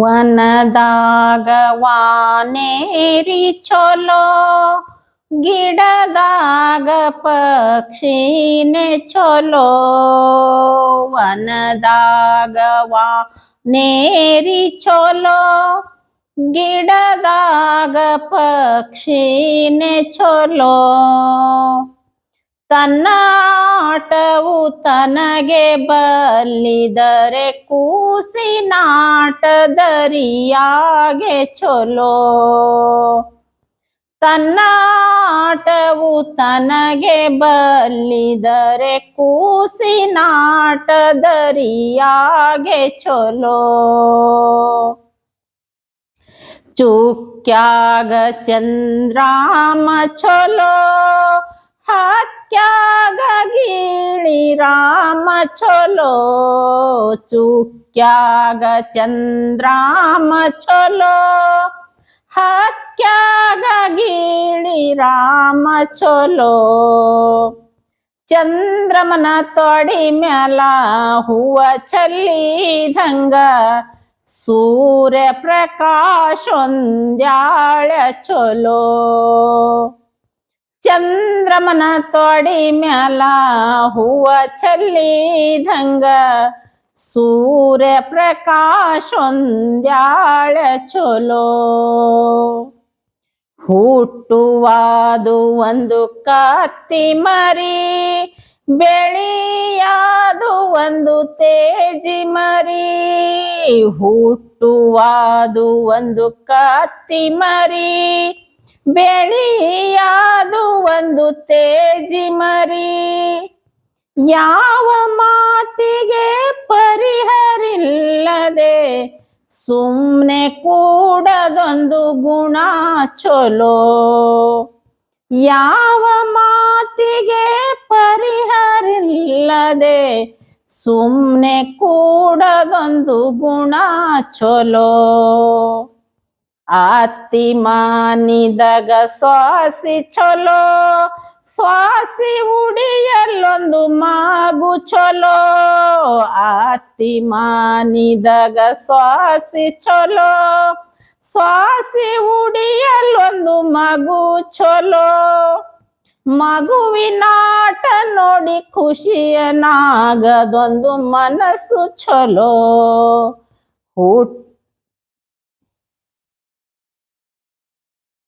ವನದಾಗ ವಾನೇರಿ ಚೊಲೋ, ಗಿಡದಾಗ ಪಕ್ಷಿನೆ ಚೊಲೋ. ವನದಾಗ ವಾನೇರಿ ಚೊಲೋ, ಗಿಡದಾಗ ಪಕ್ಷಿನೆ ಚೊಲೋ. ತನ್ನ ಆಟವು ತನಗೆ ಬಲ್ಲಿದರೆ ಕೂಸಿನಾಟದರಿಯಾಗೆ ಚಲೋ. ತನ್ನ ಆಟವು ತನಗೆ ಬಲ್ಲಿದರೆ ಕೂಸಿನಾಟದರಿಯಾಗೆ ಚಲೋ. ಚುಕ್ಯಾಗ ಚಂದ್ರಾಮ ಚಲೋ. ಹಕ್ಯಾಗ ಗಿಳಿ ರಾಮ ಚಲೋ ಚುಕ್ಯಾಗ ಚಂದ್ರಾಮ ಚಲೋ ಹಕ್ಯಾಗ ಗಿಳಿ ರಾಮ ಚಲೋ ಚಂದ್ರಮನ ತೊಡಿ ಮ್ಯಾಲ ಹೂವ ಚಲ್ಲಿದಂಗ ಸೂರ್ಯ ಪ್ರಕಾಶ ಒಂದ್ಯಾಳ ಚಲೋ ಚಂದ್ರಮನ ತೊಡಿ ಮ್ಯಾಲ ಹೂವ ಚಲ್ಲಿದಂಗ ಸೂರ್ಯ ಪ್ರಕಾಶ ಒಂದ್ಯಾಳ ಚಲೋ. ಹುಟ್ಟುವಾದು ಒಂದು ಕತ್ತಿ ಮರಿ, ಬೆಳಿಯಾದು ಒಂದು ತೇಜಿ ಮರಿ. ಹುಟ್ಟುವಾದು ಒಂದು ಕತ್ತಿ ಮರಿ ಬೆಳೆಯಾದು ಒಂದು ತೇಜಿ ಮರಿ. ಯಾವ ಮಾತಿಗೆ ಪರಿಹರಿಲ್ಲದೆ ಸುಮ್ನೆ ಕೂಡದೊಂದು ಗುಣ ಚಲೋ. ಯಾವ ಮಾತಿಗೆ ಪರಿಹರಿಲ್ಲದೆ ಸುಮ್ನೆ ಕೂಡದೊಂದು ಗುಣ ಚಲೋ. ಅತ್ತಿ ಮಾನಿದಾಗ ಸ್ವಾಸಿ ಚಲೋ ಸ್ವಾಸಿ ಉಡಿಯಲ್ಲೊಂದು ಮಗು ಚಲೋ. ಅತ್ತಿ ಮಾನಿದಾಗ ಸ್ವಾಸಿ ಚಲೋ ಸ್ವಾಸಿ ಉಡಿಯಲ್ಲೊಂದು ಮಗು ಚಲೋ. ಮಗುವಿನಾಟ ನೋಡಿ ಖುಷಿಯನಾಗದೊಂದು ಮನಸ್ಸು ಚಲೋ. ಹುಟ್ಟ